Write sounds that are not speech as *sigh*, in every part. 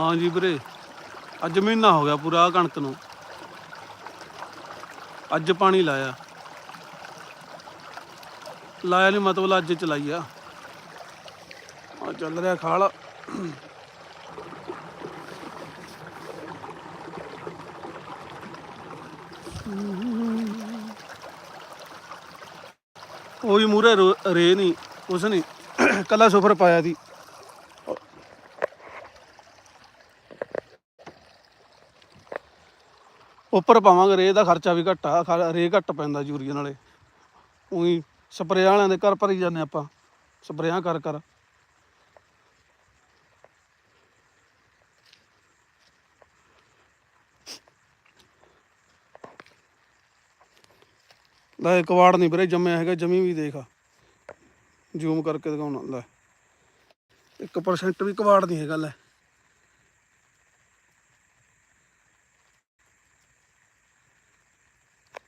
ਹਾਂ ਜੀ ਵੀਰੇ, ਅੱਜ ਮਹੀਨਾ ਹੋ ਗਿਆ ਪੂਰਾ ਆਹ ਕਣਕ ਨੂੰ। ਅੱਜ ਪਾਣੀ ਲਾਇਆ। ਲਾਇਆ ਨਹੀਂ ਮਤਲਬ ਅੱਜ ਚਲਾਈ ਆ। ਆ ਚੱਲ ਰਿਹਾ ਖਾਲ। ਉਹ ਵੀ ਮੂਰੇ ਰੇ ਨਹੀਂ ਉਸ ਨਹੀਂ ਕੱਲਾ ਸਫਰ ਪਾਇਆ ਸੀ। ਉੱਪਰ ਪਾਵਾਂਗੇ ਰੇ ਦਾ ਖਰਚਾ ਵੀ ਘੱਟ ਆ, ਖਰ- ਰੇ ਘੱਟ ਪੈਂਦਾ ਯੂਰੀਆ ਨਾਲੇ। ਉਹੀ ਸਪਰੇਆਂ ਵਾਲਿਆਂ ਦੇ ਘਰ ਭਰੀ ਜਾਂਦੇ ਆਪਾਂ, ਸਪਰੇਆਂ ਕਰ ਕਰ। ਲੈ ਕਵਾੜ ਨਹੀਂ ਵੀਰੇ ਜੰਮਿਆ ਹੈਗਾ, ਜਮੀ ਵੀ ਦੇਖ। ਜ਼ੂਮ ਕਰਕੇ ਦਿਖਾਉਣਾ, ਲੈ। 1% ਵੀ ਕਵਾੜ ਨਹੀਂ ਹੈਗਾ, ਲੈ।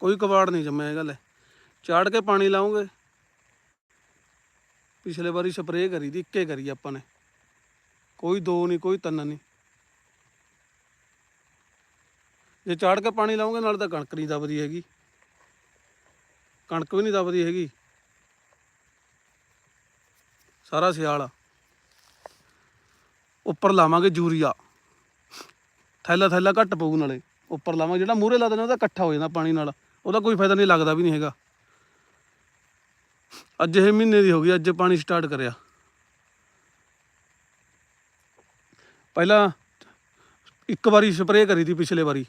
ਕੋਈ ਕਬਾੜ ਨਹੀਂ ਜੰਮਿਆ ਹੈਗਾ ਲੈ। ਚਾੜ ਕੇ ਪਾਣੀ ਲਾਉਂਗੇ। ਪਿਛਲੇ ਵਾਰੀ ਸਪਰੇਅ ਕਰੀ ਦੀ, ਇੱਕੇ ਕਰੀ ਆਪਾਂ ਨੇ। ਕੋਈ ਦੋ ਨਹੀਂ, ਕੋਈ ਤਿੰਨ ਨਹੀਂ। ਜੇ ਚਾੜ ਕੇ ਪਾਣੀ ਲਾਉਂਗੇ, ਨਾਲ ਤਾਂ ਕਣਕ ਨਹੀਂ ਦਬਦੀ ਹੈਗੀ। ਕਣਕ ਵੀ ਨਹੀਂ ਦਬਦੀ ਹੈਗੀ। ਸਾਰਾ ਸਿਆਲ ਆ। ਉੱਪਰ ਲਾਵਾਂਗੇ ਯੂਰੀਆ। ਥੈਲਾ ਥੈਲਾ ਘੱਟ ਪਊ ਨਾਲੇ। ਉੱਪਰ ਲਾਵਾਂਗੇ, ਜਿਹੜਾ ਮੂਹਰੇ ਲਾ ਦੇਣਾ, ਉਹਦਾ ਇਕੱਠਾ ਹੋ ਜਾਂਦਾ ਪਾਣੀ ਨਾਲ। ਉਹਦਾ ਕੋਈ ਫਾਇਦਾ ਨਹੀਂ ਲੱਗਦਾ ਵੀ ਨਹੀਂ ਹੈਗਾ। ਅੱਜ ਇਹ ਮਹੀਨੇ ਦੀ ਹੋ ਗਈ, ਅੱਜ ਪਾਣੀ ਸਟਾਰਟ ਕਰਿਆ। ਪਹਿਲਾਂ ਇੱਕ ਵਾਰੀ ਸਪਰੇਅ ਕਰੀ ਸੀ ਪਿਛਲੇ ਵਾਰੀ।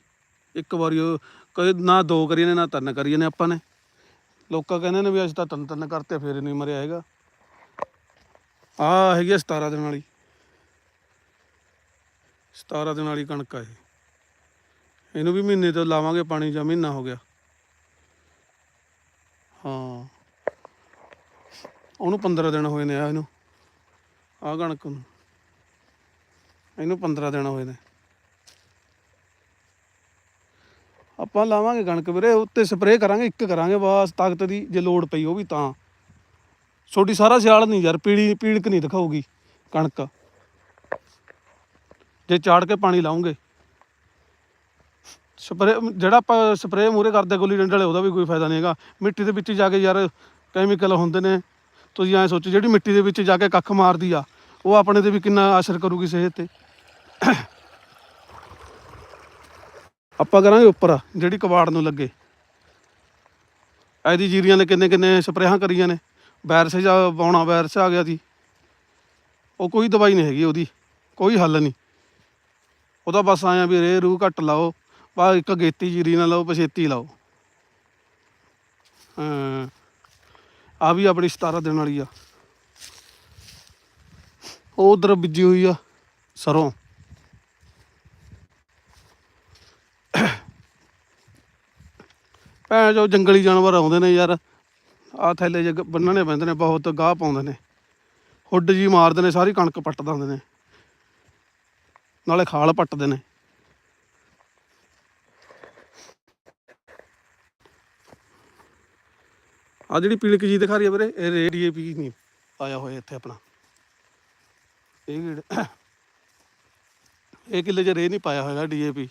ਇੱਕ ਵਾਰੀ ਉਹ ਕਦੇ ਨਾ ਦੋ ਕਰੀਏ ਨੇ, ਨਾ ਤਿੰਨ ਕਰੀਏ ਨੇ ਆਪਾਂ ਨੇ। ਲੋਕਾਂ ਕਹਿੰਦੇ ਨੇ ਵੀ ਅੱਜ ਤਾਂ ਤਿੰਨ ਤਿੰਨ ਕਰਤੇ, ਫੇਰ ਨਹੀਂ ਮਰਿਆ ਹੈਗਾ। ਆ ਹੈਗੀ ਆ 17 ਦਿਨ ਵਾਲੀ। 17 ਦਿਨ ਵਾਲੀ ਕਣਕ ਆ ਇਹ। ਇਹਨੂੰ ਵੀ ਮਹੀਨੇ ਤੋਂ ਲਾਵਾਂਗੇ ਪਾਣੀ ਜਾਂ ਮਹੀਨਾ ਹੋ ਗਿਆ। ਹਾਂ। ਉਹਨੂੰ 15 ਦਿਨ ਹੋਏ ਨੇ ਆ ਇਹਨੂੰ। ਆ ਕਣਕ ਨੂੰ। ਇਹਨੂੰ 15 ਦਿਨ ਹੋਏ ਨੇ। ਆਪਾਂ ਲਾਵਾਂਗੇ ਕਣਕ ਵੀਰੇ, ਉੱਤੇ ਸਪਰੇਅ ਕਰਾਂਗੇ, ਇੱਕ ਕਰਾਂਗੇ ਬਸ, ਤਾਕਤ ਦੀ ਜੇ ਲੋੜ ਪਈ ਉਹ ਵੀ ਤਾਂ। ਛੋਟੀ ਸਾਰਾ ਸਿਆਲ ਨਹੀਂ ਯਾਰ ਪੀੜੀ ਪੀੜਕ ਨਹੀਂ ਦਿਖਾਊਗੀ ਕਣਕ। ਜੇ ਚਾੜ ਕੇ ਪਾਣੀ ਲਾਉਂਗੇ। ਸਪਰੇ, ਜਿਹੜਾ ਆਪਾਂ ਸਪਰੇਅ ਮੂਰੇ ਕਰਦੇ ਗੁੱਲੀ ਡੰਡੇ ਵਾਲੇ, ਉਹਦਾ ਵੀ ਕੋਈ ਫਾਇਦਾ ਨਹੀਂ ਹੈਗਾ। ਮਿੱਟੀ ਦੇ ਵਿੱਚ ਜਾ ਕੇ ਯਾਰ ਕੈਮੀਕਲ ਹੁੰਦੇ ਨੇ। ਤੁਸੀਂ ਐਂ ਸੋਚੋ, ਜਿਹੜੀ ਮਿੱਟੀ ਦੇ ਵਿੱਚ ਜਾ ਕੇ ਕੱਖ ਮਾਰਦੀ ਆ, ਉਹ ਆਪਣੇ ਤੇ ਵੀ ਕਿੰਨਾ ਅਸਰ ਕਰੂਗੀ ਸਿਹਤ ਤੇ। ਆਪਾਂ ਕਰਾਂਗੇ ਉੱਪਰ, ਜਿਹੜੀ ਕਬਾੜ ਨੂੰ ਲੱਗੇ। ਐਦੀ ਜੀਰੀਆਂ ਨੇ ਕਿੰਨੇ ਕਿੰਨੇ ਸਪਰੇਹਾਂ ਕਰੀਆਂ ਨੇ। ਵਾਇਰਸ ਜਾ ਪਾਉਣਾ ਵਾਇਰਸ ਆ ਗਿਆ ਸੀ। ਉਹ ਕੋਈ ਦਵਾਈ ਨਹੀਂ ਹੈਗੀ ਉਹਦੀ, ਕੋਈ ਹੱਲ ਨਹੀਂ। ਉਹਦਾ ਬਸ ਆਇਆ ਵੀ ਰੇ ਰੂ ਘੱਟ ਲਾਓ। ਬਾ ਇੱਕ ਅਗੇਤੀ ਜੀਰੀ ਨਾ ਲਾਓ ਪਛੇਤੀ ਲਾਓ। ਹਾਂ। ਆ ਵੀ ਆਪਣੀ 17 ਦਿਨ ਵਾਲੀ ਆ। ਉਹ ਉਧਰ ਬੀਜੀ ਹੋਈ ਆ, ਸਰੋਂ। ਭੈਣ ਜੋ ਜੰਗਲੀ ਜਾਨਵਰ ਆਉਂਦੇ ਨੇ ਯਾਰ। ਆ ਥੈਲੇ ਜਗ ਬੰਨਣੇ ਪੈਂਦੇ ਨੇ, ਬਹੁਤ ਗਾਹ ਪਾਉਂਦੇ ਨੇ। ਹੁੱਡ ਜੀ ਮਾਰਦੇ ਨੇ, ਸਾਰੀ ਕਣਕ ਪੱਟ ਦਿੰਦੇ ਨੇ। ਨਾਲੇ ਖਾਲ ਪੱਟਦੇ ਨੇ। ਆ ਜਿਹੜੀ ਪੀਲਕ ਜੀ ਦਿਖਾ ਰਹੀ ਹੈ ਵੀਰੇ, ਇਹ ਰੇਡੀਏਪੀ ਨਹੀਂ। ਆਇਆ ਹੋਇਆ ਇੱਥੇ ਆਪਣਾ। ਇਹ ਕਿਹੜਾ- ਇਹ ਕਿੱਲੇ 'ਚ ਰੇ ਨਹੀਂ ਪਾਇਆ ਹੋਇਆ ਡੀਏਪੀ।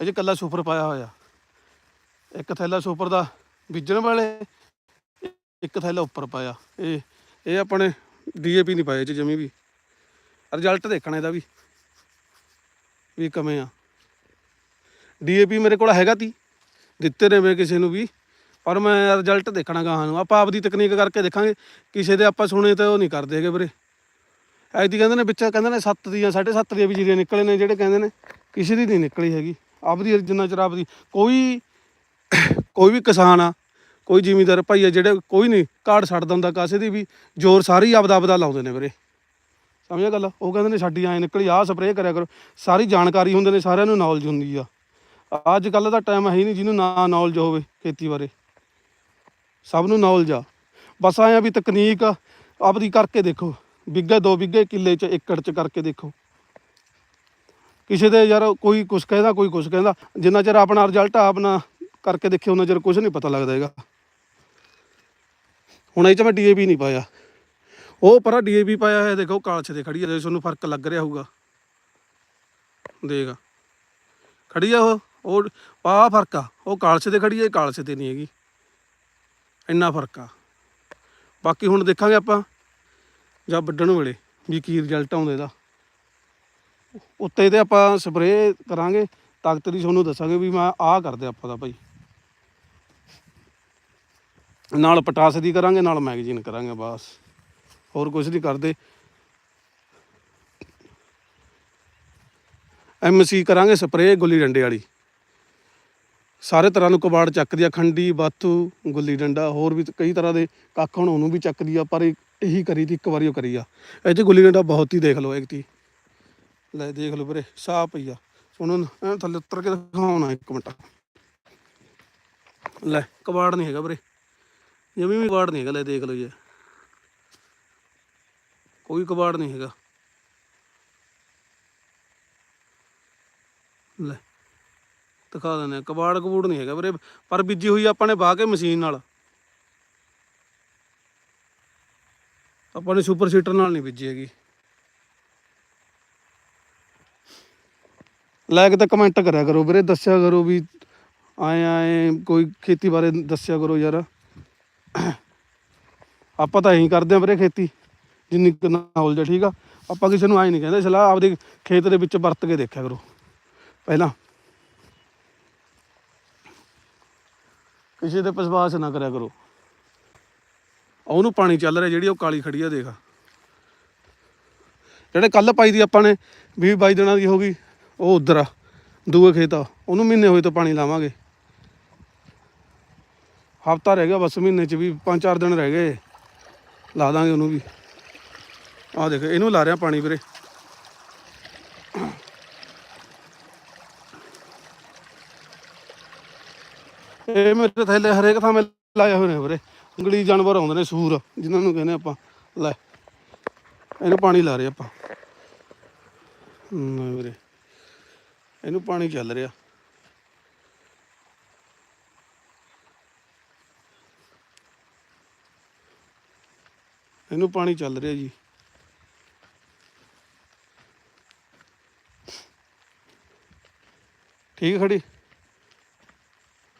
ਇਹ 'ਚ ਕੱਲਾ ਸੁਪਰ ਪਾਇਆ ਹੋਇਆ। ਇੱਕ ਥੈਲਾ ਸੁਪਰ ਦਾ ਬੀਜਣ ਵਾਲੇ, ਇੱਕ ਥੈਲਾ ਉੱਪਰ ਪਾਇਆ। ਇਹ ਇਹ ਆਪਣੇ ਡੀਏਪੀ ਨਹੀਂ ਪਾਇਆ ਇਹ 'ਚ ਜਮੀ ਵੀ। ਰਿਜ਼ਲਟ ਦੇਖਣਾ ਇਹਦਾ ਵੀ। ਵੀ ਕਿਵੇਂ ਆ। ਡੀਏਪੀ ਮੇਰੇ ਕੋਲ ਹੈਗਾ ਤੀ। ਦਿੱਤੇ ਨੇ ਮੈਂ ਕਿਸੇ ਨੂੰ ਵੀ। ਪਰ ਮੈਂ ਰਿਜ਼ਲਟ ਦੇਖਣਾ ਗਾਹਾਂ ਨੂੰ ਆਪਾਂ ਆਪਦੀ ਤਕਨੀਕ ਕਰਕੇ ਦੇਖਾਂਗੇ। ਕਿਸੇ ਦੇ ਆਪਾਂ ਸੁਣੇ ਤਾਂ ਉਹ ਨਹੀਂ ਕਰਦੇ ਹੈਗੇ ਵੀਰੇ। ਐਦੀ ਕਹਿੰਦੇ ਨੇ ਵਿੱਚ ਕਹਿੰਦੇ ਨੇ 7 ਦੀਆਂ 7.5 ਦੀਆਂ ਵੀ ਜੀਰੀਆਂ ਨਿਕਲੇ ਨੇ, ਜਿਹੜੇ ਕਹਿੰਦੇ ਨੇ ਕਿਸੇ ਦੀ ਨਹੀਂ ਨਿਕਲੀ ਹੈਗੀ। ਆਪਦੀ ਜਿੰਨਾ ਚਿਰ ਆਪਦੀ ਕੋਈ *coughs* ਕੋਈ ਵੀ ਕਿਸਾਨ ਆ, ਕੋਈ ਜ਼ਿਮੀਂਦਾਰ ਭਾਈ ਆ, ਜਿਹੜੇ ਕੋਈ ਨਹੀਂ ਕਾਰਡ ਛੱਡਦਾ ਹੁੰਦਾ ਕਾਸੇ ਦੀ ਵੀ, ਜ਼ੋਰ ਸਾਰੀ ਆਪਦਾ ਆਪਦਾ ਲਾਉਂਦੇ ਨੇ ਵੀਰੇ। ਸਮਝਿਆ ਗੱਲ? ਉਹ ਕਹਿੰਦੇ ਨੇ ਸਾਡੀ ਐ ਨਿਕਲੀ, ਆਹ ਸਪਰੇਅ ਕਰਿਆ ਕਰੋ। ਸਾਰੀ ਜਾਣਕਾਰੀ ਹੁੰਦੇ ਨੇ, ਸਾਰਿਆਂ ਨੂੰ ਨੌਲੇਜ ਹੁੰਦੀ ਆ। ਅੱਜ ਕੱਲ ਦਾ ਟਾਈਮ ਹੈ ਹੀ ਨਹੀਂ ਜਿਹਨੂੰ ਨਾ ਨੌਲੇਜ ਹੋਵੇ ਖੇਤੀ ਬਾਰੇ। ਸਭ ਨੂੰ ਨੌਲੇਜ ਆ। ਬਸ ਆਇਆ ਵੀ ਤਕਨੀਕ ਆਪਦੀ ਕਰਕੇ ਦੇਖੋ। ਬਿੱਗੇ ਦੋ ਬਿੱਗੇ ਕਿੱਲੇ ਚ ਏਕੜ ਚ ਕਰਕੇ ਦੇਖੋ। ਕਿਸੇ ਦੇ ਯਾਰ ਕੋਈ ਕੁਛ ਕਹਿੰਦਾ, ਕੋਈ ਕੁਛ ਕਹਿੰਦਾ। ਜਿੰਨਾ ਚਿਰ ਆਪਣਾ ਰਿਜ਼ਲਟ ਆਪਣਾ ਕਰਕੇ ਦੇਖਿਓ ਉਹਨਾਂ ਚਿਰ ਕੁਛ ਨਹੀਂ ਪਤਾ ਲੱਗਦਾ ਹੈਗਾ। ਹੁਣ ਇਹ ਚ ਮੈਂ ਡੀਏਪੀ ਨਹੀਂ ਪਾਇਆ। ਉਹ ਪਰਾ ਡੀਏਪੀ ਪਾਇਆ ਹੈ ਦੇਖੋ ਕਾਲਛ ਤੇ ਖੜੀ ਹੈ ਜੇ ਤੁਹਾਨੂੰ ਫ਼ਰਕ ਲੱਗ ਰਿਹਾ ਹੋਊਗਾ। ਦੇਖ। ਖੜੀ ਆ ਉਹ। ਉਹ ਪਾ ਫ਼ਰਕ ਆ। ਉਹ ਕਾਲਛ ਤੇ ਖੜੀ ਹੈ ਇਹ ਕਾਲਛ ਤੇ ਨਹੀਂ ਹੈਗੀ। ਇੰਨਾ ਫ਼ਰਕ ਆ। ਬਾਕੀ ਹੁਣ ਦੇਖਾਂਗੇ ਆਪਾਂ ਜਾਂ ਵੱਢਣ ਵੇਲੇ ਵੀ ਕੀ ਰਿਜ਼ਲਟ ਆਉਂਦਾ ਇਹਦਾ ਉੱਤੇ ਇਹਦੇ ਆਪਾਂ ਸਪਰੇਅ ਕਰਾਂਗੇ, ਤਾਕਤ ਦੀ ਤੁਹਾਨੂੰ ਦੱਸਾਂਗੇ ਵੀ ਮੈਂ ਆਹ ਕਰਦੇ ਆਪਾਂ ਦਾ ਭਾਈ। ਨਾਲ ਪਟਾਸ ਦੀ ਕਰਾਂਗੇ, ਨਾਲ ਮੈਗਜ਼ੀਨ ਕਰਾਂਗੇ ਬਸ। ਹੋਰ ਕੁਝ ਨਹੀਂ ਕਰਦੇ। ਐਮਸੀ ਕਰਾਂਗੇ ਸਪਰੇਅ ਗੁੱਲੀ ਡੰਡੇ ਵਾਲੀ। ਸਾਰੇ ਤਰ੍ਹਾਂ ਨੂੰ ਕਬਾੜ ਚੱਕਦੀ ਆ, ਖੰਡੀ ਬਾਥੂ ਗੁੱਲੀ ਡੰਡਾ, ਹੋਰ ਵੀ ਕਈ ਤਰ੍ਹਾਂ ਦੇ ਕੱਖ ਹੁਣ ਉਹਨੂੰ ਵੀ ਚੱਕਦੀ ਆ, ਪਰ ਇਹੀ ਕਰੀ ਤੀ ਇੱਕ ਵਾਰੀ ਉਹ ਕਰੀ ਆ। ਇਹ 'ਚ ਗੁੱਲੀ ਡੰਡਾ ਬਹੁਤ ਹੀ ਦੇਖ ਲਓ, ਇੱਕ ਤੀ। ਲੈ ਦੇਖ ਲਓ ਵੀਰੇ, ਸਾਹ ਪਈ ਆ। ਉਹਨਾਂ ਐ ਥੱਲੇ ਉਤਰ ਕੇ ਦਿਖਾਉਣਾ ਇੱਕ ਮਿੰਟ। ਲੈ, ਕਬਾੜ ਨਹੀਂ ਹੈਗਾ ਵੀਰੇ। ਜਮੀ ਵੀ ਕਬਾੜ ਨਹੀਂ ਹੈਗਾ, ਲੈ ਦੇਖ ਲਓ ਜੀ। ਕੋਈ ਕਬਾੜ ਨਹੀਂ ਹੈਗਾ। ਲੈ। ਦਿਖਾ ਦਿੰਦੇ ਆ। ਕਬਾੜ ਕਬੂੜ ਨਹੀਂ ਹੈਗਾ ਵੀਰੇ। ਪਰ ਬੀਜੀ ਹੋਈ ਆਪਾਂ ਨੇ ਵਾਹ ਕੇ ਮਸ਼ੀਨ ਨਾਲ। ਆਪਾਂ ਨੇ ਸੁਪਰ ਸੀਟਰ ਨਾਲ ਨਹੀਂ ਬੀਜੀ ਹੈਗੀ। ਲਾਇਕ ਤਾਂ ਕਮੈਂਟ ਕਰਿਆ ਕਰੋ ਵੀਰੇ। ਦੱਸਿਆ ਕਰੋ ਵੀ ਆਏ ਆਏ ਕੋਈ ਖੇਤੀ ਬਾਰੇ ਦੱਸਿਆ ਕਰੋ ਯਾਰ। ਆਪਾਂ ਤਾਂ ਇਹੀ ਕਰਦੇ ਆ ਵੀਰੇ ਖੇਤੀ। ਜਿੰਨੀ ਕੁ ਨੌਲੇਜ ਠੀਕ ਆ। ਆਪਾਂ ਕਿਸੇ ਨੂੰ ਆਏ ਨਹੀਂ ਕਹਿੰਦੇ, ਸਲਾਹ ਆਪਦੇ ਖੇਤ ਦੇ ਵਿੱਚ ਵਰਤ ਕੇ ਦੇਖਿਆ ਕਰੋ। ਪਹਿਲਾਂ ਕਿਸੇ ਤੇ ਵਿਸ਼ਵਾਸ ਨਾ ਕਰਿਆ ਕਰੋ। ਉਹਨੂੰ ਪਾਣੀ ਚੱਲ ਰਿਹਾ ਜਿਹੜੀ ਉਹ ਕਾਲੀ ਖੜੀ ਆ, ਦੇਖ। ਜਿਹੜੇ ਕੱਲ ਪਾਈ ਦੀ ਆਪਾਂ ਨੇ 20 22 ਦਿਨਾਂ ਦੀ ਹੋ ਗਈ, ਉਹ ਉਧਰ ਆ, ਦੂਏ ਖੇਤ ਆ। ਉਹਨੂੰ ਮਹੀਨੇ ਹੋਏ ਤੋਂ ਪਾਣੀ ਲਾਵਾਂਗੇ। ਹਫਤਾ ਰਹਿ ਗਿਆ ਬਸ ਮਹੀਨੇ ਚ ਵੀ 5-4 ਦਿਨ ਰਹਿ ਗਏ। ਲਾ ਦਾਂਗੇ ਉਹਨੂੰ ਵੀ। ਆਹ ਦੇਖ, ਇਹਨੂੰ ਲਾ ਰਿਆ ਪਾਣੀ ਵੀਰੇ। ਇਹ ਮੇਰੇ ਥੱਲੇ ਹਰੇਕ ਥਾਂ 'ਤੇ ਲਾਏ ਹੋਏ ਨੇ ਵੀਰੇ। ਉਂਗਲੀ ਜਾਨਵਰ ਆਉਂਦੇ ਨੇ ਸੂਰ ਜਿਨ੍ਹਾਂ ਨੂੰ ਕਹਿੰਦੇ ਆਪਾਂ। ਲੈ ਇਹਨੂੰ ਪਾਣੀ ਲਾ ਰਹੇ ਆਪਾਂ। ਹਮ, ਵੀਰੇ। ਇਹਨੂੰ ਪਾਣੀ ਚੱਲ ਰਿਹਾ। ਇਹਨੂੰ ਪਾਣੀ ਚੱਲ ਰਿਹਾ ਜੀ। ਠੀਕ ਹੈ ਖੜੀ?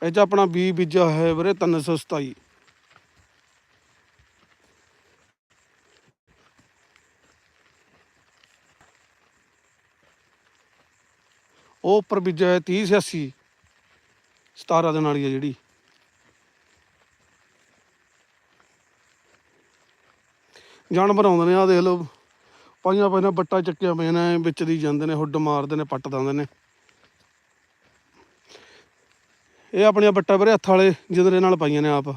ਇਹ 'ਚ ਆਪਣਾ ਬੀ ਬੀਜਾ ਹੈ ਵੀਰੇ 327 ਉਹ ਉੱਪਰ ਬੀਜਾ ਹੈ 3086 17 ਦਿਨ ਵਾਲੀ ਹੈ ਜਿਹੜੀ। ਜਾਨਵਰ ਆਉਂਦੇ ਨੇ ਆ ਦੇਖ ਲਓ। ਪਾਈਆਂ ਪਈਆਂ ਬੱਟਾ ਚੱਕਿਆ ਪਈਆਂ ਨੇ ਵਿੱਚ ਦੀ ਜਾਂਦੇ ਨੇ, ਹੁੱਡ ਮਾਰਦੇ ਨੇ, ਪੱਟ ਦਿੰਦੇ ਨੇ। ਇਹ ਆਪਣੀਆਂ ਬੱਟਾ ਵੀਰੇ ਹੱਥ ਵਾਲੇ ਜਿੰਦਰੇ ਨਾਲ ਪਾਈਆਂ ਨੇ ਆਪ।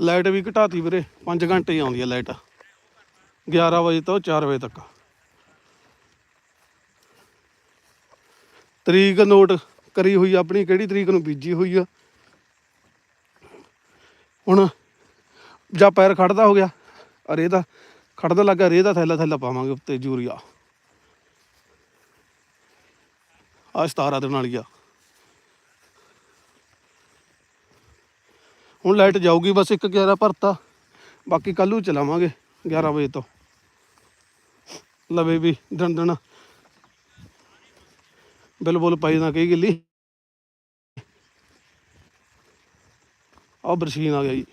ਲਾਈਟ ਵੀ ਘਟਾਤੀ ਵੀਰੇ 5 ਘੰਟੇ ਆਉਂਦੀ ਹੈ ਲਾਈਟ। 11 ਵਜੇ ਤੋਂ 4 ਵਜੇ ਤੱਕ। ਤਰੀਕ ਨੋਟ ਕਰੀ ਹੋਈ ਆਪਣੀ, ਕਿਹੜੀ ਤਰੀਕ ਨੂੰ ਬੀਜੀ ਹੋਈ ਆ? ਹੁਣ ਜਾਂ ਪੈਰ ਖੜਦਾ ਹੋ ਗਿਆ? ਅਰੇ ਦਾ ਖੜਦਾ ਲੱਗਾ ਰੇ ਦਾ ਥੈਲਾ ਥੈਲਾ ਪਾਵਾਂਗੇ ਉੱਤੇ ਯੂਰੀਆ। ਆ 17 ਦਿਨ ਵਾਲੀ ਆ। ਹੁਣ ਲਾਈਟ ਜਾਊਗੀ ਬਸ ਇੱਕ 11 ਭਰਤਾ। ਬਾਕੀ ਕੱਲੂ ਚਲਾਵਾਂਗੇ 11 ਵਜੇ ਤੋਂ। ਲਵੇ ਵੀ ਦਿਨ ਦਿਨ। ਬਿੱਲ ਪਾਈ ਨਾ ਕਹੀ ਗਿੱਲੀ। ਆ ਬਰਸੀਨ ਆ ਗਿਆ ਜੀ।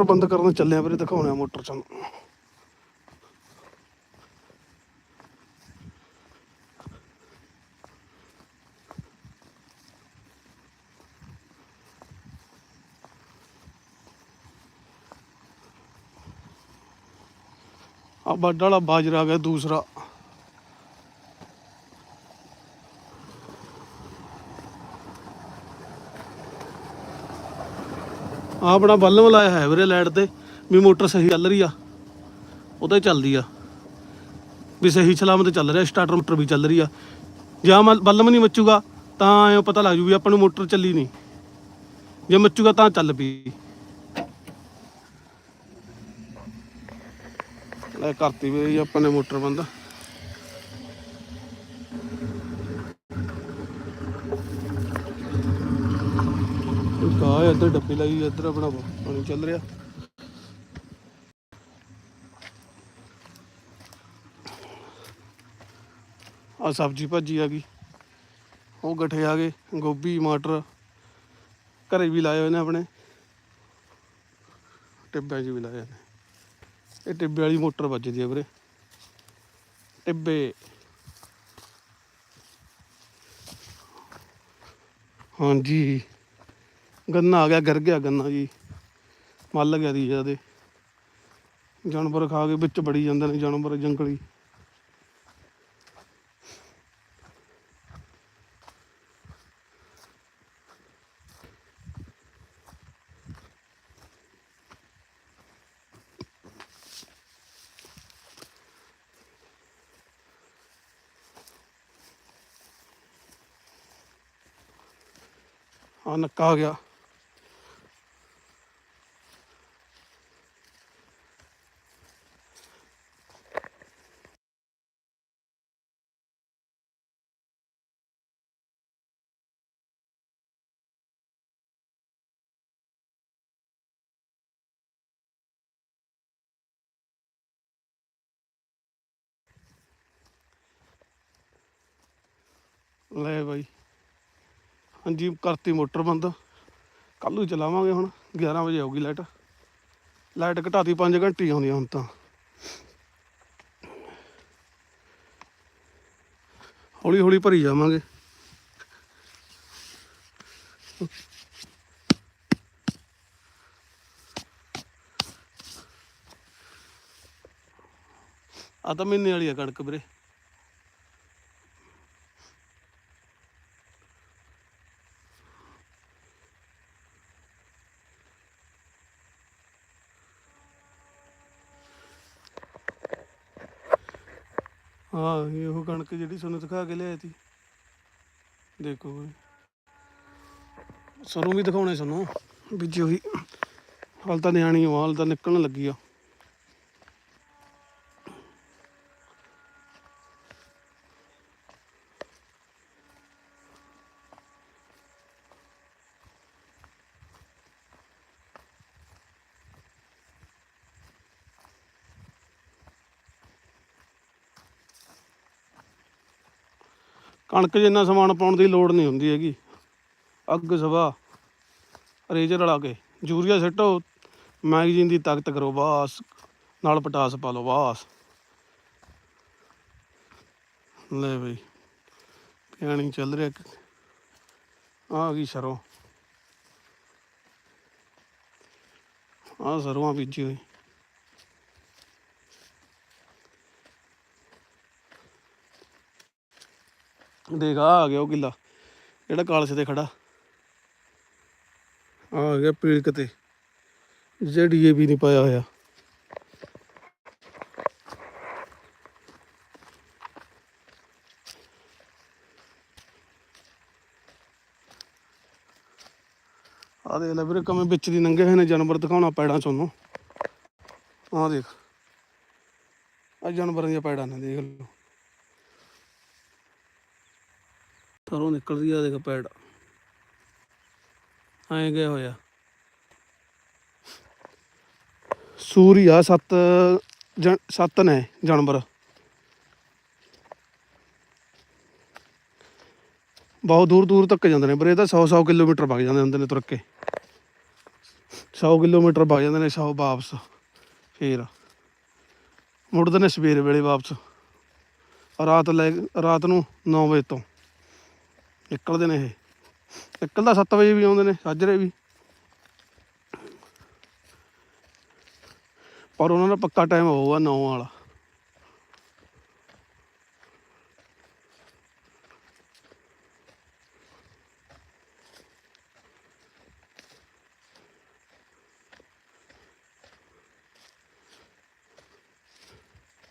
ਮੋਟਰ ਬੰਦ ਕਰਨ ਚੱਲਿਆ ਵੀਰੇ, ਦਿਖਾਉਣਾ ਮੋਟਰ ਸਾਨੂੰ ਆ ਵੱਡਾ ਵਾਲਾ ਬਾਜਰਾ ਆ ਗਿਆ ਦੂਸਰਾ। ਆ ਆਪਣਾ ਬੱਲਮ ਲਾਇਆ ਹੈ ਵੀਰੇ ਲਾਈਟ ਤੇ, ਵੀ ਮੋਟਰ ਸਹੀ ਚੱਲ ਰਹੀ ਆ। ਉਹਦੇ ਚੱਲਦੀ ਆ। ਵੀ ਸਹੀ ਸਲਾਮਤ ਚੱਲ ਰਿਹਾ ਸਟਾਰਟਰ ਮੋਟਰ ਵੀ ਚੱਲ ਰਹੀ ਆ। ਜਾਂ ਮਲ- ਬੱਲਮ ਨਹੀਂ ਮੱਚੂਗਾ, ਤਾਂ ਐਂ ਪਤਾ ਲੱਗ ਜੂ ਵੀ ਆਪਾਂ ਨੂੰ ਮੋਟਰ ਚੱਲੀ ਨਹੀਂ। ਜੇ ਮੱਚੂਗਾ ਤਾਂ ਚੱਲ ਪਈ। ਲੈ ਕਰਤੀ ਵੀ ਆਪਾਂ ਨੇ ਮੋਟਰ ਬੰਦ। ਕਾ ਇੱਧਰ ਡੱਬੀ ਲਾਈ, ਇੱਧਰ ਆਪਣਾ ਪਾਣੀ ਚੱਲ ਰਿਹਾ। ਆ ਸਬਜੀ ਭਾਜੀ ਆ ਗਈ। ਉਹ ਗੱਠੇ ਆ ਗਏ, ਗੋਭੀ, ਮਟਰ। ਘਰੇ ਵੀ ਲਾਏ ਹੋਏ ਨੇ ਆਪਣੇ। ਟਿੱਬਿਆਂ 'ਚ ਵੀ ਲਾਏ ਨੇ। ਇਹ ਟਿੱਬੇ ਵਾਲੀ ਮੋਟਰ ਵੱਜਦੀ ਆ ਵੀਰੇ। ਟਿੱਬੇ। ਹਾਂਜੀ। ਗੰਨਾ ਆ ਗਿਆ, ਗਰ ਗਿਆ ਗੰਨਾ ਜੀ। ਮੱਲ ਗਿਆ ਦੀ ਜਿਆਦੇ ਜਾਨਵਰ ਖਾ ਕੇ ਵਿੱਚ ਬੜੀ ਜਾਂਦੇ ਨੇ ਜਾਨਵਰ, ਜੰਗਲੀ। ਆ ਨੱਕਾ ਆ ਗਿਆ। ਲੈ ਬਾਈ। ਹਾਂਜੀ, ਕਰਤੀ ਮੋਟਰ ਬੰਦ। ਕੱਲ ਨੂੰ ਚਲਾਵਾਂਗੇ ਹੁਣ 11 ਵਜੇ ਆਊਗੀ ਲਾਈਟ। ਲਾਈਟ ਘਟਾਤੀ 5 ਘੰਟੇ ਹੀ ਆਉਂਦੀ ਹੁਣ ਤਾਂ। ਹੌਲੀ ਹੌਲੀ ਭਰੀ ਜਾਵਾਂਗੇ। ਆ ਤਾਂ ਮਹੀਨੇ ਵਾਲੀ ਆ ਕਣਕ ਵੀਰੇ। ਹਾਂ ਇਹ ਉਹ ਕਣਕ ਜਿਹੜੀ ਤੁਹਾਨੂੰ ਦਿਖਾ ਕੇ ਲਿਆਇਆ ਸੀ ਦੇਖੋ ਬਈ। ਸਾਨੂੰ ਵੀ ਦਿਖਾਉਣੇ ਸਾਨੂੰ, ਵੀ ਬੀਜੀ ਉਹੀ ਹਾਲ ਤਾਂ ਨਿਆਣੀ ਆ ਹਾਲ ਤਾਂ ਨਿਕਲਣ ਲੱਗੀ ਆ ਕਣਕ 'ਚ ਇੰਨਾ ਸਮਾਨ ਪਾਉਣ ਦੀ ਲੋੜ ਨਹੀਂ ਹੁੰਦੀ ਹੈਗੀ। ਅੱਗ, ਸਵਾ, ਰੇਜਰ ਲਾ ਕੇ, ਯੂਰੀਆ ਸਿੱਟੋ, ਮੈਗਜ਼ੀਨ ਦੀ ਤਾਕਤ ਕਰੋ ਬਾਸ, ਨਾਲ ਪਟਾਸ ਪਾ ਲਓ ਬਾਸ। ਲੈ ਬਈ, ਪਿਆਣੀ ਚੱਲ ਰਿਹਾ ਆ ਗਈ ਸਰੋਂ। ਆ ਸਰੋਂ ਬੀਜੀ ਹੋਈ। ਦੇਖ ਆ ਆ ਗਿਆ ਉਹ ਕਿੱਲਾ ਜਿਹੜਾ ਕਾਲਸ ਤੇ ਖੜਾ। ਆ ਗਿਆ ਪੀੜਕ ਤੇ ਜਿਹੜਾ ਡੀਏਪੀ ਨਹੀਂ ਪਾਇਆ ਹੋਇਆ। ਆ ਦੇਖ ਲੈ ਵੀਰੇ ਕਮੇ ਵਿੱਚ ਦੀ ਨੰਗੇ ਹੋਏ ਨੇ ਜਾਨਵਰ, ਦਿਖਾਉਣਾ ਪੈੜਾਂ ਚ ਉਹਨੂੰ। ਆ ਦੇਖ ਆ ਜਾਨਵਰਾਂ ਦੀਆਂ ਪੈੜਾਂ ਨੇ, ਦੇਖ ਲਓ। ਸਰੋਂ ਨਿਕਲਦੀ ਆ, ਦੇਖ ਪੈੜ ਐਂ ਗਿਆ ਹੋਇਆ ਸੂਰੀਆ ਸੱਤ ਜਨ- ਸੱਤ ਨੇ ਜਾਨਵਰ। ਬਹੁਤ ਦੂਰ ਦੂਰ ਤੱਕ ਜਾਂਦੇ ਨੇ, ਪਰ ਇਹ ਤਾਂ 100 100 ਕਿਲੋਮੀਟਰ ਵਗ ਜਾਂਦੇ ਹੁੰਦੇ ਨੇ ਤੁਰ ਕੇ। 100 ਕਿਲੋਮੀਟਰ ਵਗ ਜਾਂਦੇ ਨੇ 100 ਵਾਪਸ, ਫੇਰ। ਮੁੜਦੇ ਨੇ ਸਵੇਰ ਵੇਲੇ ਵਾਪਸ। ਰਾਤ ਲੈ, ਰਾਤ ਨੂੰ 9 ਵਜੇ ਤੋਂ। ਨਿਕਲਦੇ ਨੇ ਇਹ। ਨਿਕਲਦਾ 7 ਵਜੇ ਵੀ ਆਉਂਦੇ ਨੇ ਸਾਜਰੇ ਵੀ। ਪਰ ਉਹਨਾਂ ਦਾ ਪੱਕਾ ਟਾਈਮ ਹੋਊਗਾ 9 ਵਾਲਾ।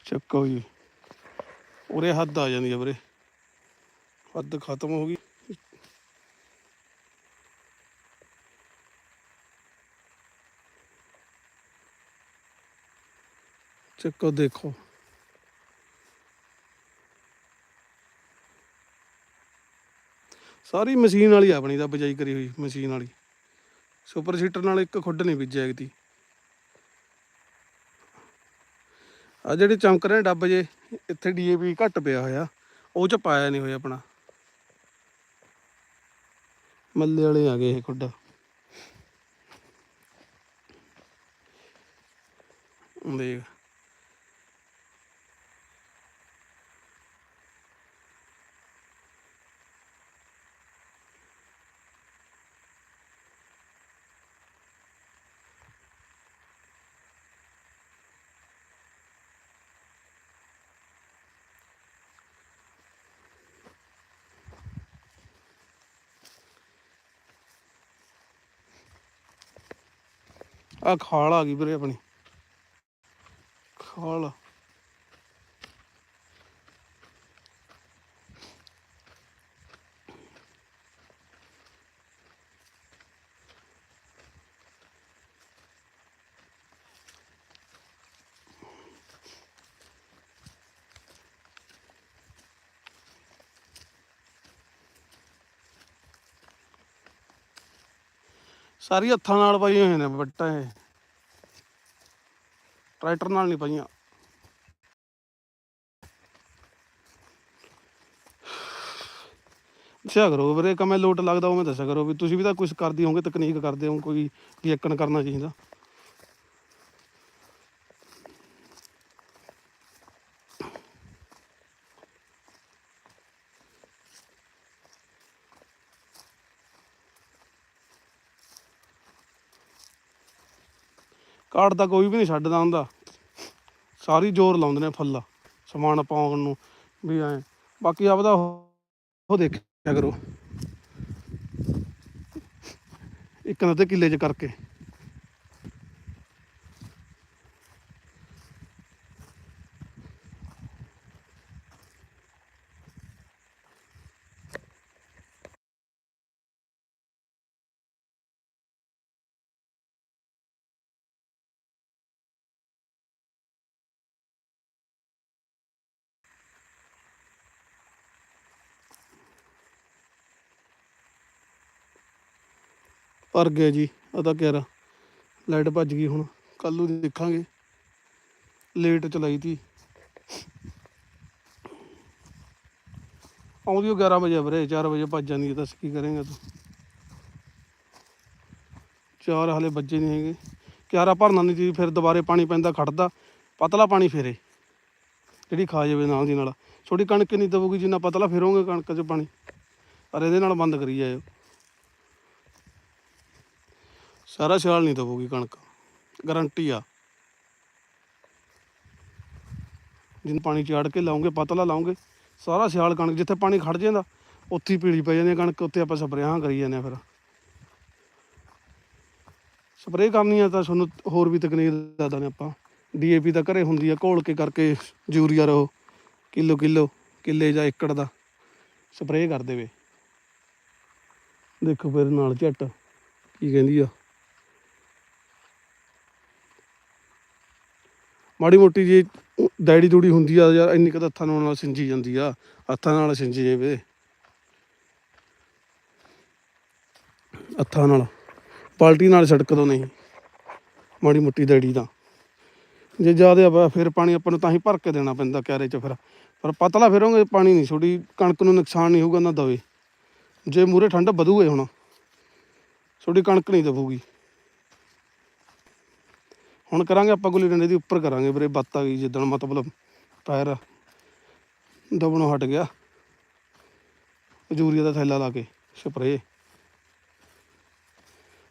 ਚੱਕੋ ਜੀ। ਉਰੇ ਹੱਦ ਆ ਜਾਂਦੀ ਹੈ ਵੀਰੇ। ਹੱਦ ਖਤਮ ਹੋ ਗਈ। ਚੱਕੋ ਦੇਖੋ ਸਾਰੀ ਮਸ਼ੀਨ ਵਾਲੀ ਆਪਣੀ ਦਾ ਬਜਾਈ ਕਰੀ ਹੋਈ, ਮਸ਼ੀਨ ਵਾਲੀ। ਸੁਪਰ ਸੀਟਰ ਨਾਲ ਇੱਕ ਖੁੱਡ ਨਹੀਂ ਬੀਜਿਆ ਇਹਦੀ ਆ ਜਿਹੜੇ ਚਮਕ ਰਹੇ ਡੱਬ ਜੇ, ਇੱਥੇ ਡੀਏਪੀ ਘੱਟ ਪਿਆ ਹੋਇਆ, ਉਹ ਚ ਪਾਇਆ ਨਹੀਂ ਹੋਇਆ ਆਪਣਾ। ਮੱਲੇ ਵਾਲੇ ਆ ਗਏ ਇਹ ਖੁੱਡ। ਦੇਖ। ਆ ਖਾਲ ਆ ਗਈ ਵੀਰੇ ਆਪਣੀ ਖਾਲ ਸਾਰੀ ਹੱਥਾਂ ਨਾਲ ਪਾਈਆਂ ਹੋਈਆਂ ਨੇ ਬੱਟਾਂ ਇਹ। ਟਰੈਕਟਰ ਨਾਲ ਨਹੀਂ ਪਾਈਆਂ। ਦੱਸਿਆ ਕਰੋ ਵੀਰੇ ਕਮੇ ਲੋਟ ਲੱਗਦਾ ਉਹ ਮੈਂ ਦੱਸਿਆ ਕਰੋ ਵੀ ਤੁਸੀਂ ਵੀ ਤਾਂ ਕੁਝ ਕਰਦੇ ਹੋਵੋਗੇ, ਤਕਨੀਕ ਕਰਦੇ ਹੋ, ਕੋਈ ਯਕਨ ਕਰਨਾ ਚਾਹੀਦਾ। ਕਾਟ ਤਾਂ ਕੋਈ ਵੀ ਨਹੀਂ ਛੱਡਦਾ ਹੁੰਦਾ। ਸਾਰੀ ਜ਼ੋਰ ਲਾਉਂਦੇ ਨੇ ਫੁੱਲ, ਸਮਾਨ ਪਾਉਣ ਨੂੰ, ਵੀ ਐ। ਬਾਕੀ ਆਪਦਾ ਉਹ ਦੇਖਿਆ ਕਰੋ। ਇੱਕ ਨਾ ਤੇ ਕਿੱਲੇ 'ਚ ਕਰਕੇ। ਭਰ ਗਿਆ ਜੀ ਆ ਤਾਂ ਕਿਹੜਾ ਲਾਈਟ ਭੱਜ ਗਈ ਹੁਣ ਕੱਲ ਨੂੰ ਦੇਖਾਂਗੇ। ਲੇਟ ਚਲਾਈ ਤੀ। ਆਉਂਦੀ ਉਹ 11 ਵਜੇ ਆ ਵੀਰੇ 4 ਵਜੇ ਭੱਜ ਜਾਂਦੀ ਤਾਂ ਕੀ ਕਰੇਂਗਾ ਤੂੰ। ਚਾਰ ਹਲੇ ਵੱਜੇ ਨਹੀਂ ਹੈਗੇ। ਕਿਆਰਾ ਭਰਨਾ ਨਹੀਂ ਸੀ, ਫਿਰ ਦੁਬਾਰੇ ਪਾਣੀ ਪੈਂਦਾ ਖੜਦਾ, ਪਤਲਾ ਪਾਣੀ ਫੇਰੇ। ਜਿਹੜੀ ਖਾ ਜਾਵੇ ਨਾਲ ਦੀ ਨਾਲ। ਛੋਟੀ ਕਣਕ ਨਹੀਂ ਦਵੂਗੀ ਜਿੰਨਾ ਪਤਲਾ ਫੇਰੋਗੇ ਕਣਕ 'ਚ ਪਾਣੀ। ਪਰ ਇਹਦੇ ਨਾਲ ਬੰਦ ਕਰੀ ਜਾਇਓ। ਸਾਰਾ ਸਿਆਲ ਨਹੀਂ ਦਵੂਗੀ ਕਣਕ। ਗਾਰੰਟੀ ਆ। ਜਿੰਨ ਪਾਣੀ ਚਾੜ ਕੇ ਲਾਉਂਗੇ, ਪਤਲਾ ਲਾਉਂਗੇ, ਸਾਰਾ ਸਿਆਲ ਕਣਕ, ਜਿੱਥੇ ਪਾਣੀ ਖੜ ਜਾਂਦਾ, ਉੱਥੇ ਹੀ ਪੀਲੀ ਪੈ ਜਾਂਦੀ ਕਣਕ, ਉੱਥੇ ਆਪਾਂ ਸਪਰੇਹਾਂ ਕਰੀ ਜਾਂਦੇ ਆ ਫਿਰ। ਸਪਰੇਅ ਕਰਨੀ ਆ ਤਾਂ ਤੁਹਾਨੂੰ ਹੋਰ ਵੀ ਤਕਨੀਕ ਦੱਸਦਾ ਨੇ ਆਪਾਂ। ਡੀਏਪੀ ਤਾਂ ਘਰੇ ਹੁੰਦੀ ਆ, ਘੋਲ ਕੇ ਕਰਕੇ ਯੂਰੀਆ ਰਹੋ, ਕਿਲੋ ਕਿਲੋ, ਕਿੱਲੇ ਜਾਂ ਏਕੜ ਦਾ ਸਪਰੇਅ ਕਰ ਦੇਵੇ। ਦੇਖੋ ਫਿਰ ਨਾਲ ਝੱਟ ਕੀ ਕਹਿੰਦੀ ਆ। ਮਾੜੀ ਮੋਟੀ ਜੀ ਡੈਡੀ ਦੂੜੀ ਹੁੰਦੀ ਆ ਯਾਰ ਇੰਨੀ ਕੁ ਹੱਥਾਂ ਨਾਲ ਸਿੰਜੀ ਜਾਂਦੀ ਆ, ਹੱਥਾਂ ਨਾਲ ਸਿੰਜੀ ਜਾਵੇ। ਹੱਥਾਂ ਨਾਲ ਬਾਲਟੀ ਨਾਲ ਛੜਕ ਦੋ ਨਹੀਂ, ਮਾੜੀ ਮੋਟੀ ਡੈਡੀ ਦਾ। ਜੇ ਜ਼ਿਆਦਾ ਆ ਫਿਰ ਪਾਣੀ ਆਪਾਂ ਨੂੰ ਤਾਂ ਹੀ ਭਰ ਕੇ ਦੇਣਾ ਪੈਂਦਾ ਕਿਆਰੇ 'ਚ ਫਿਰ, ਪਰ ਪਤਲਾ ਫਿਰੋਂਗੇ, ਪਾਣੀ ਨਹੀਂ ਛੋੜੀ ਕਣਕ ਨੂੰ ਨੁਕਸਾਨ ਨਹੀਂ ਹੋਊਗਾ ਨਾ ਦਵੇ। ਜੇ ਮੂਰੇ ਠੰਡ ਵਧੂਏ ਹੁਣ ਛੋਡੀ ਕਣਕ ਨਹੀਂ ਦਬੂਗੀ। ਹੁਣ ਕਰਾਂਗੇ ਆਪਾਂ ਗੁੱਲੀ ਡੰਡੇ ਦੀ ਉੱਪਰ ਕਰਾਂਗੇ ਵੀਰੇ ਬੱਤ ਆ ਗਈ ਜਿੱਦਣ ਮਤਲਬ ਪੈਰ ਦਬਣੋਂ ਹਟ ਗਿਆ। ਯੂਰੀਆ ਦਾ ਥੈਲਾ ਲਾ ਕੇ ਸਪਰੇਅ।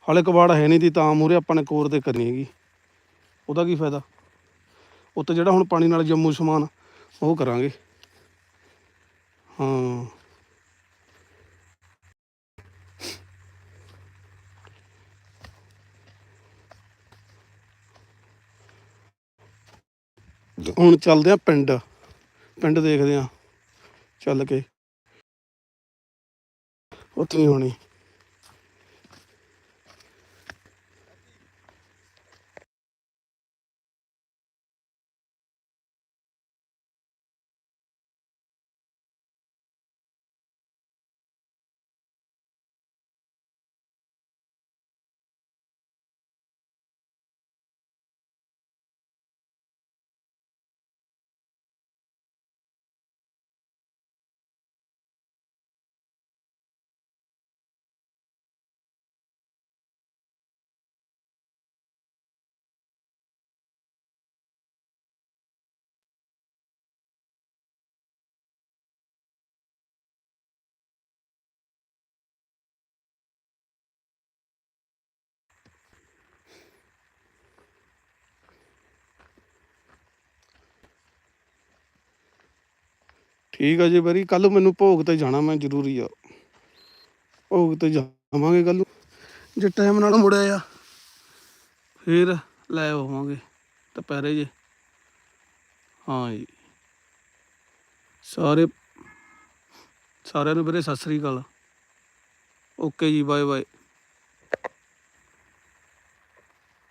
ਹਾਲੇ ਕਬਾੜ ਹੈ ਨਹੀਂ ਤੀ ਤਾਂ ਮੂਰੇ ਆਪਾਂ ਨੇ ਕੋਰ ਤੇ ਕਰਨੀ ਹੈਗੀ। ਉਹਦਾ ਕੀ ਫਾਇਦਾ? ਉੱਤੇ ਜਿਹੜਾ ਹੁਣ ਪਾਣੀ ਨਾਲ ਜੰਮੂ ਸਮਾਨ, ਉਹ ਕਰਾਂਗੇ। ਹਾਂ। ਹੁਣ ਚੱਲਦੇ ਆ ਪਿੰਡ ਪਿੰਡ ਦੇਖਦੇ ਆ ਚੱਲ ਕੇ। ਉੱਥੇ ਨਹੀਂ ਹੋਣੀ। ਠੀਕ ਆ ਜੀ ਬਰੀ ਕੱਲ ਮੈਨੂੰ ਭੋਗ ਤੇ ਜਾਣਾ ਮੈਂ ਜ਼ਰੂਰੀ ਆ। ਭੋਗ ਤੇ ਜਾਵਾਂਗੇ ਕੱਲ ਜੇ ਟਾਈਮ ਨਾਲ ਮੁੜਿਆ ਆ, ਫਿਰ ਲੈ ਆਵਾਂਗੇ ਦੁਪਹਿਰੇ ਜੇ। ਹਾਂ ਜੀ। ਸਾਰੇ, ਸਾਰਿਆਂ ਨੂੰ ਵੀਰੇ ਸਤਿ ਸ੍ਰੀ ਅਕਾਲ। ਓਕੇ ਜੀ ਬਾਏ ਬਾਏ